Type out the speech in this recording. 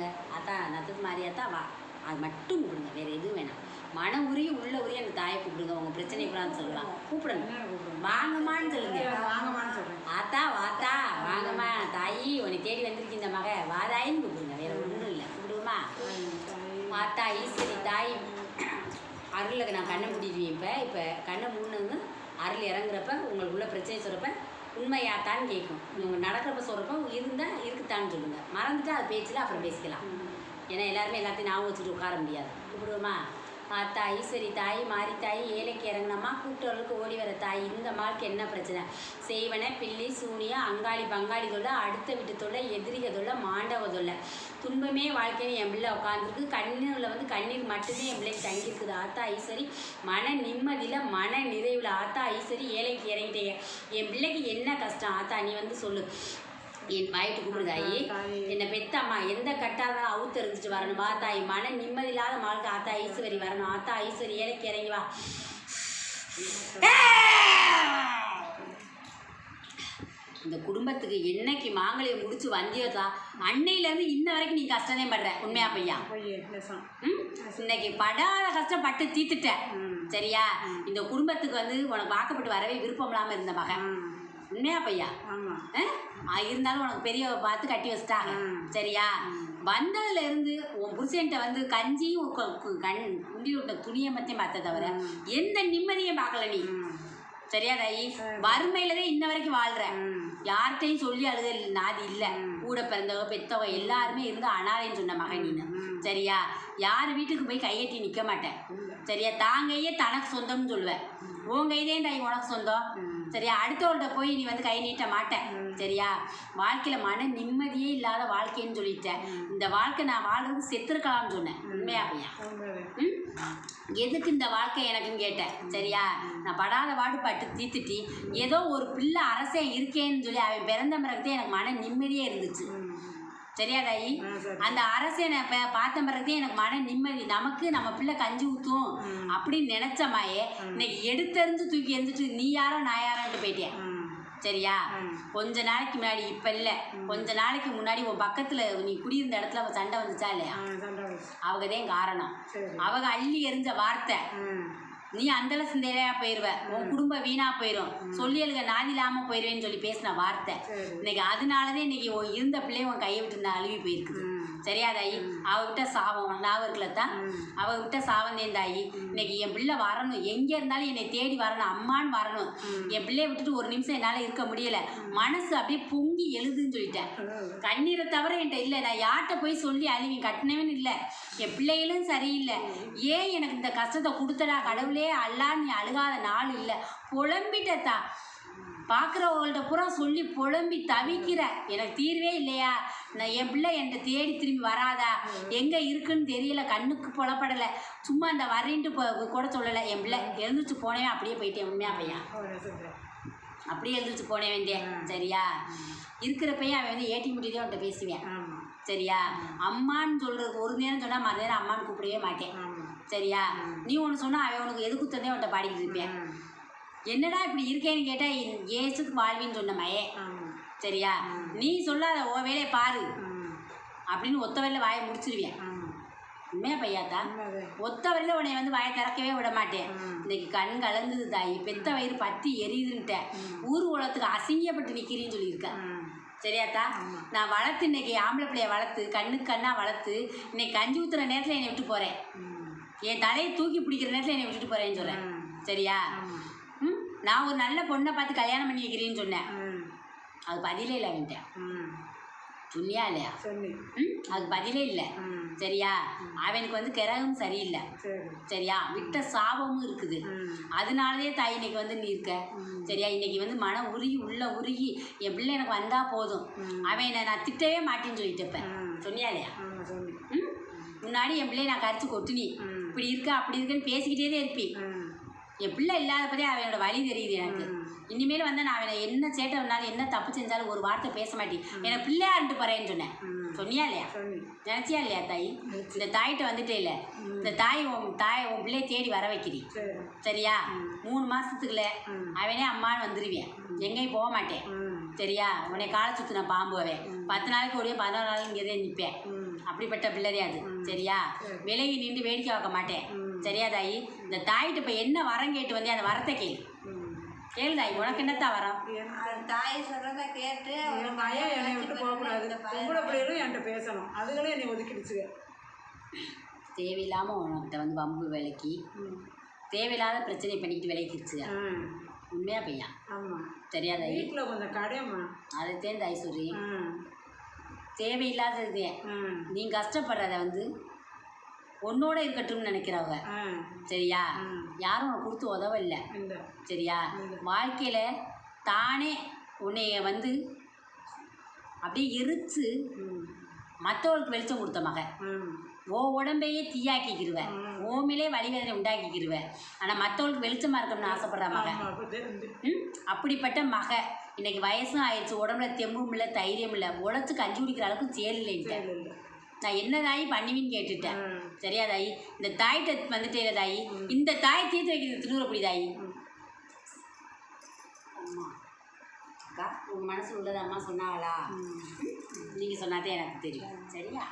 கூப்பிடுங்க அத்தா நத்தத்து மாரியாத்தா வா. அது மட்டும் கூப்பிடுங்க வேறு எதுவும் வேணாம். மன உரிய உள்ள உரிய அந்த தாயை கூப்பிடுங்க. உங்கள் பிரச்சனை கூடாதுன்னு சொல்லலாம். கூப்பிடணும். கூப்பிடுங்க வாங்கம்மான்னு சொல்லுங்க. வாங்கம்மான்னு சொல்கிறேன் ஆத்தா வாத்தா வாங்கம்மா. தாயி உன்னை தேடி வந்திருக்கு இந்த மக. வாதாயின்னு கூப்பிடுங்க. வேற ஒன்றும் இல்லை. கூப்பிடுவோமா? மாத்தா ஈஸ்வரி தாய். அருளுக்கு நான் கண்ணை மூடிடுவேன் இப்போ. இப்போ கண்ணை மூடினது அருள் இறங்குறப்ப உங்களுக்கு உள்ள பிரச்சனை சொல்கிறப்ப உண்மையாத்தான்னு கேட்கும். நீங்கள் நடக்கிறப்ப சொல்கிறப்ப இருந்தால் இருக்குத்தான்னு சொல்லுங்கள் மறந்துட்டா அது பேச்சில் அப்புறம் பேசிக்கலாம். ஏன்னா எல்லாருமே எல்லாத்தையும் ஞாபகம் வச்சுட்டு உட்கார முடியாது. கூப்பிடுவோமா தாய் ஈஸ்வரி தாய் மாரி தாய் ஏழைக்கு இறங்கினம்மா கூப்பிட்டவர்களுக்கு ஓடி வர தாய் இந்த மாளுக்கு என்ன பிரச்சனை? செய்வன பில்லி சூனியா அங்காளி பங்காளி தொல்லை அடுத்த வீட்டு தொல்லை எதிரிக தொல்லை மாண்டவ தொல்லை. துன்பமே வாழ்க்கைன்னு என் பிள்ளை உட்காந்துருக்கு கண்ணீரில் வந்து கண்ணீர் மட்டுமே என் பிள்ளைக்கு தங்கியிருக்குது. ஆத்தா ஈஸ்வரி மன நிம்மதியில் மன நிறைவில். ஆத்தா ஈஸ்வரி ஏழைக்கு இறங்கிட்டே என் பிள்ளைக்கு என்ன கஷ்டம்? ஆத்தா நீ வந்து சொல்லு. என் வாயிட்டு கூப்பிடுங்க ஐயே தாயே. என்னை பெத்த அம்மா எந்த கட்டாதான் அவுத்து எறிஞ்சிட்டு வரணும்? வா தாய் மன நிம்மதி இல்லாத மாளுக்கு ஆத்தா ஈஸ்வரி வரணும். ஆத்தா ஈஸ்வரி ஏழைக்கு இறங்கி வா. இந்த குடும்பத்துக்கு என்னைக்கு மாங்கலியம் முடிச்சு வந்தியோதா அன்னையிலேருந்து இன்ன வரைக்கும் நீ கஷ்டமே படுற. உண்மையா பையா? இன்னைக்கு படாத கஷ்டப்பட்டு தீத்துட்ட. ம். சரியா? இந்த குடும்பத்துக்கு வந்து உனக்கு வாக்கப்பட்டு வரவே விருப்பம் இல்லாமல் இருந்த மகன். உண்மையா பையா? ஆமாம் இருந்தாலும் உனக்கு பெரியவ பார்த்து கட்டி வச்சிட்டாங்க. சரியா? வந்ததுல இருந்து உன் புருஷன்ட்ட வந்து கஞ்சியும் கண் குண்டி விட்ட துணியை பற்றியும் பார்த்த தவிர எந்த நிம்மதியும் பார்க்கல நீ. சரியா தாயி? வறுமையில தான் இன்ன வரைக்கும் வாழ்ற. யார்கிட்டையும் சொல்லி அழுத நாதி இல்லை. கூட பிறந்தவங்க பெத்தவங்க எல்லாருமே இருந்து அனாதைன்னு சொன்ன மகன் நீனு. சரியா? யார் வீட்டுக்கு போய் கையெட்டி நிற்க மாட்டேன். சரியா? தாங்கையே தனக்கு சொந்தம்னு சொல்லுவேன் உன் கைதே தாய் உனக்கு சொந்தம். சரியா? அடுத்தவள்கிட்ட போய் நீ வந்து கை நீட்ட மாட்டேன். சரியா? வாழ்க்கையில் மன நிம்மதியே இல்லாத வாழ்க்கைன்னு சொல்லிட்டேன். இந்த வாழ்க்கை நான் வாழ்றது செத்துருக்கலாம்னு சொன்னேன். உண்மையா பையா? உண்மைதான். ம்? எதுக்கு இந்த வாழ்க்கை எனக்குன்னு கேட்டேன். சரியா? நான் படாத பாடுபட்டு தீத்துட்டி ஏதோ ஒரு பிள்ளை அரசே இருக்கேன்னு சொல்லி அவன் பிறந்த பிறகுதான் எனக்கு மன நிம்மதியே இருந்துச்சு. ம் சரியா தாயி ஆ சரி அந்த அரசை நான் இப்போ பார்த்த பிறகுதான் எனக்கு மன நிம்மதி நமக்கு நம்ம பிள்ளை கஞ்சி ஊற்றும் அப்படின்னு நினச்ச மாயே இன்னைக்கு எடுத்தெறிஞ்சு தூக்கி எரிஞ்சிட்டு நீ யாரோ நான் யாரோன்ட்டு போயிட்டேன் சரியா. கொஞ்ச நாளைக்கு முன்னாடி இப்போ இல்லை. கொஞ்ச நாளைக்கு முன்னாடி உன் பக்கத்தில் நீ குடியிருந்த இடத்துல அவ சண்டை வந்துச்சா இல்லையா? ஆ சண்டை வந்துச்சு. அவங்க தான் காரணம் அவங்க அள்ளி எறிஞ்ச வார்த்தை. நீ அந்தல சிந்தையிலையா போயிடுவ உன் குடும்பம் வீணா போயிடும் சொல்லி எழுக நாதி இல்லாம போயிடுவேன்னு சொல்லி பேசின வார்த்தை. இன்னைக்கு அதனாலதான் இன்னைக்கு இருந்த பிள்ளைய உன் கையை விட்டு அழுவி போயிருக்குது. சரியா தாயி அவகிட்ட சாபம் இருக்குல்ல தான். ம். அவகிட்ட சாவந்தேன் தாயி இன்னைக்கு என் பிள்ளை வரணும். எங்க இருந்தாலும் என்னை தேடி வரணும். அம்மான்னு வரணும். என் பிள்ளைய விட்டுட்டு ஒரு நிமிஷம் என்னால இருக்க முடியல. மனசு அப்படியே பொங்கி எழுதுன்னு சொல்லிட்டேன். கண்ணீரை தவிர என்கிட்ட இல்லை. நான் யார்கிட்ட போய் சொல்லி அழுவி கட்டினவன் இல்லை. என் பிள்ளைகளும் சரியில்லை. ஏன் எனக்கு இந்த கஷ்டத்தை கொடுத்தடா? கடவுளே அல்லான்னு நீ அழுகாத நாள் இல்லை. புலம்பிட்டத்தா. பார்க்குறவங்கள்ட்ட பூரா சொல்லி புலம்பி தவிக்கிற. எனக்கு தீர்வே இல்லையா? நான் என் பிள்ளை என்கிட்ட தேடி திரும்பி வராதா? எங்கே இருக்குன்னு தெரியல கண்ணுக்கு புலப்படலை. சும்மா இந்த வரேன்ட்டு கூட சொல்லலை. என் பிள்ளை எழுந்திரிச்சு போனேன் அப்படியே போயிட்டேன் உண்மையா பையன் அப்படியே எழுந்திரிச்சு போனே வேண்டிய சரியா? இருக்கிற பையன் அவன் வந்து ஏட்டி முட்டிதான் அவன்கிட்ட பேசுவேன். சரியா? அம்மான்னு சொல்றதுக்கு ஒரு நேரம் சொன்னா மறு நேரம் அம்மான்னு கூப்பிடவே மாட்டேன். சரியா? நீ ஒன்று சொன்னா அவன் உனக்கு எது குத்தந்தே அவன்கிட்ட பாடிக்கிட்டு இருப்பேன். என்னடா இப்படி இருக்கேன்னு கேட்டா என் ஏசுக்கு வாழ்வின்னு சொன்ன மயே சரியா? நீ சொல்லாத ஓ வேலையை பாரு. அப்படின்னு ஒத்த வரையில வாயை முடிச்சிருவேன் உண்மையா பையாத்தா. ஒத்த வரையில உன்னை வந்து வாயை திறக்கவே விட மாட்டேன். இன்னைக்கு கண் கலங்குது தாயி. பெத்த வயிறு பத்தி எரியுதுன்ட்டேன் ஊர் உலகத்துக்கு அசிங்கப்பட்டு நிற்கிறேன்னு சொல்லியிருக்கேன் சரியாத்தா? நான் வளர்த்து இன்னைக்கு ஆம்பளை பிள்ளைய வளர்த்து கண்ணுக்கு கண்ணா வளர்த்து இன்னைக்கு கஞ்சி ஊத்துற நேரத்தில் என்னை விட்டு போகிறேன் என் தலையை தூக்கி பிடிக்கிற நேரத்தில் என்னை விட்டுட்டு போகிறேன்னு சொல்கிறேன். சரியா? நான் ஒரு நல்ல பொண்ணை பார்த்து கல்யாணம் பண்ணி வைக்கிறேன்னு சொன்னேன். அது பதிலே இல்லை அவன்கிட்ட. சொன்னியா இல்லையா? அது பதிலே இல்லை. சரியா? அவனுக்கு வந்து கிரகம் சரியில்லை. சரி. சரியா? விட்ட சாபமும் இருக்குது. ம். அதனாலதே தாய் இன்னைக்கு வந்து நீ இருக்க. சரியா? இன்னைக்கு வந்து மனம் உருகி உள்ள உருகி என் பிள்ளை எனக்கு வந்தா போதும். அவன் என்னை நான் திட்டவே மாட்டேன்னு சொல்லிட்டு இருப்பேன். ம். சொன்னியா இல்லையா? முன்னாடி என் பிள்ளைய நான் கரிச்சு கொட்டுனி. இப்படி இருக்கா அப்படி இருக்குன்னு பேசிக்கிட்டே தான் இருப்பி ம். என் பிள்ளை இல்லாதப்பதே அவனோட வழி தெரியுது எனக்கு. இனிமேல் வந்து நான் அவனை என்ன சேட்டை பண்ணாலும் என்ன தப்பு செஞ்சாலும் ஒரு வார்த்தை பேச மாட்டேன். எனக்கு பிள்ளையா இருந்து போறேன்னு சொன்னேன். சொன்னியா இல்லையா? நினச்சியா இல்லையா தாய்? இந்த தாயிட்ட வந்துட்டே இல்லை. இந்த தாய் உன் தாய் உன் பிள்ளைய தேடி வர வைக்கிறி. சரி. சரியா? மூணு மாசத்துக்குள்ள. அவனே அம்மான்னு வந்துருவேன். எங்கேயும் போக மாட்டேன். சரியா? உன்னை காலை சுற்றின பாம்பு அவன். பத்து நாளைக்கு ஓடியே பதினோரு நாளைக்கு இங்கே நிற்பேன். அப்படிப்பட்ட பிள்ளைதே அது. சரியா? விலகி நின்று வேடிக்கை பார்க்க மாட்டேன். சரியா தாயி இந்த தாயிட்ட இப்போ என்ன வரம் கேட்டு வந்தே அந்த வரத்தை கேளு. கேளு தாயி உனக்கு என்னத்தான் வரம்? தாய் சொல்றத கேட்டு என் பையன் என்னை விட்டு போகக்கூடாது. பொம்பளை பிள்ளைகளும் என்கிட்ட பேசணும். அதுகளே என்னை ஒதுக்கிடுச்சுங்க தேவையில்லாமல் உனக்கிட்ட வந்து வம்பு விலைக்கு. தேவையில்லாத பிரச்சனை பண்ணிக்கிட்டு விலைக்கிடுச்சுங்க ஆ. உண்மையா பையா? ஆமாம் சரியா தாயி வீட்டில் கொஞ்சம் கடையம்மா அதுதான் தாய் சொல்றி ஆ. தேவையில்லாதது. நீ கஷ்டப்படுறத வந்து உன்னோட இருக்கட்டும்னு நினைக்கிறவங்க சரியா. யாரும் உனக்கு கொடுத்து உதவ இல்லை. சரியா? வாழ்க்கையில் தானே உன்னைய வந்து அப்படியே எரிச்சு ம். மற்றவங்களுக்கு வெளிச்சம் கொடுத்த மகன் ம் ஓ உடம்பையே தீயாக்கிக்கிருவ. ஓமிலே வழிவேதனை உண்டாக்கிக்கிருவ. ஆனால் மற்றவங்களுக்கு வெளிச்சமாக இருக்கணும்னு ஆசைப்படுற மகன் ஆமாம் அப்போ தெரிஞ்சு ம்? அப்படிப்பட்ட மக. இன்னைக்கு வயசும் ஆயிடுச்சு உடம்புல தெம்பும் இல்லை தைரியம் இல்லை. உழைச்சு கஞ்சி குடிக்கிற அளவுக்கு சேல் இல்லைன்ட்டேன் இல்லை இல்லை. நான் என்ன தாயி பண்ணுவீன்னு கேட்டுட்டேன். சரியா தாயி? இந்த தாய்கிட்ட வந்துட்டே தாயி. இந்த தாய் தீர்த்து வைக்கிறது திருவுறப்படி தாயி. அக்கா உங்கள் மனசில் உள்ளது அம்மா சொன்னாங்களா நீங்கள் சொன்னாதே எனக்கு தெரியும். சரியா?